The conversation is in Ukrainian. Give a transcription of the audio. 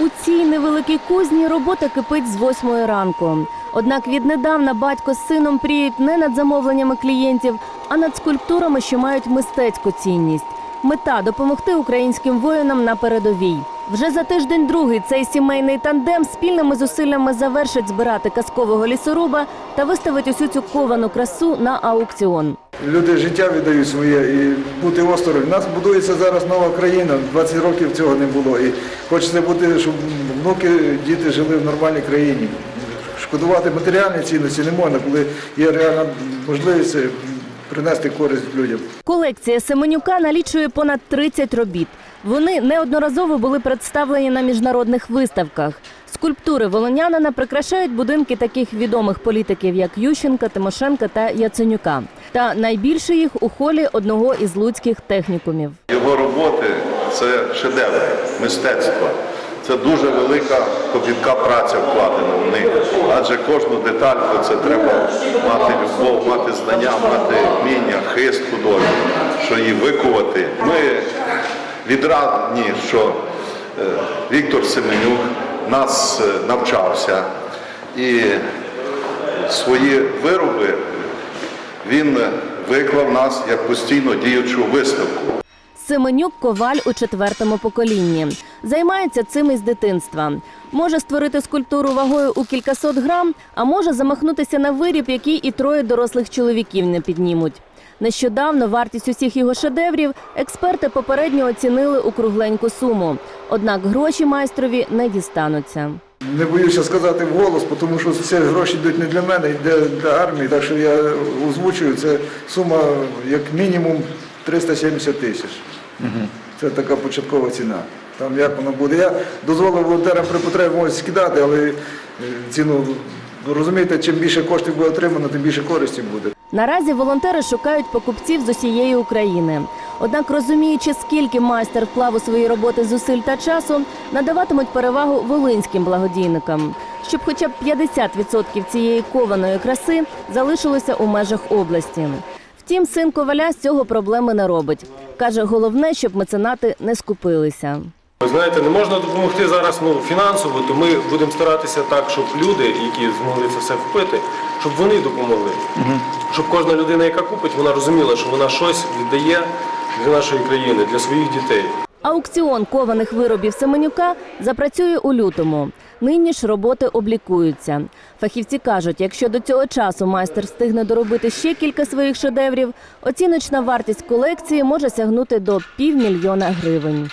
У цій невеликій кузні робота кипить з восьмої ранку. Однак віднедавна батько з сином пріють не над замовленнями клієнтів, а над скульптурами, що мають мистецьку цінність. Мета допомогти українським воїнам на передовій. Вже за тиждень другий цей сімейний тандем спільними зусиллями завершить збирати казкового лісоруба та виставить усю цю ковану красу на аукціон. Люди життя віддають своє і бути осторонь. У нас будується зараз нова країна. 20 років цього не було. І хочеться бути, щоб внуки, діти жили в нормальній країні. Шкодувати матеріальні цінності не можна, коли є реальна можливість принести користь людям. Колекція Семенюка налічує понад 30 робіт. Вони неодноразово були представлені на міжнародних виставках. Скульптури волонянина прикрашають будинки таких відомих політиків, як Ющенка, Тимошенка та Яценюка. Та найбільше їх у холі одного із луцьких технікумів. Його роботи це шедевр мистецтва. Це дуже велика копітка праця вкладена в них. Адже кожну детальку це треба мати любов, мати знання, мати вміння, хист художній, що її викувати. Ми відрадні, що е, Віктор Семенюк нас е, навчався і свої вироби він виклав нас як постійно діючу виставку. Семенюк коваль у четвертому поколінні. Займається цим із дитинства. Може створити скульптуру вагою у кількасот грам, а може замахнутися на виріб, який і троє дорослих чоловіків не піднімуть. Нещодавно вартість усіх його шедеврів експерти попередньо оцінили у кругленьку суму. Однак гроші майстрові не дістануться. Не боюся сказати вголос, тому що ці гроші йдуть не для мене, йде для армії. Так що я озвучую, це сума як мінімум 370 тисяч. Це така початкова ціна. Там як воно буде. Я дозволив волонтерам при потребі можуть скидати, але е, ціну розумієте, чим більше коштів буде отримано, тим більше користі буде. Наразі волонтери шукають покупців з усієї України. Однак, розуміючи, скільки майстер вклав у свої роботи зусиль та часу, надаватимуть перевагу волинським благодійникам, щоб хоча б 50% цієї кованої краси залишилося у межах області. Втім, син коваля з цього проблеми не робить. каже, головне, щоб меценати не скупилися. Ви знаєте, не можна допомогти зараз ну, фінансово, то ми будемо старатися так, щоб люди, які змогли це все купити, щоб вони допомогли. Щоб кожна людина, яка купить, вона розуміла, що вона щось віддає для нашої країни, для своїх дітей. Аукціон кованих виробів Семенюка запрацює у лютому. Нині ж роботи облікуються. Фахівці кажуть, якщо до цього часу майстер встигне доробити ще кілька своїх шедеврів, оціночна вартість колекції може сягнути до півмільйона гривень.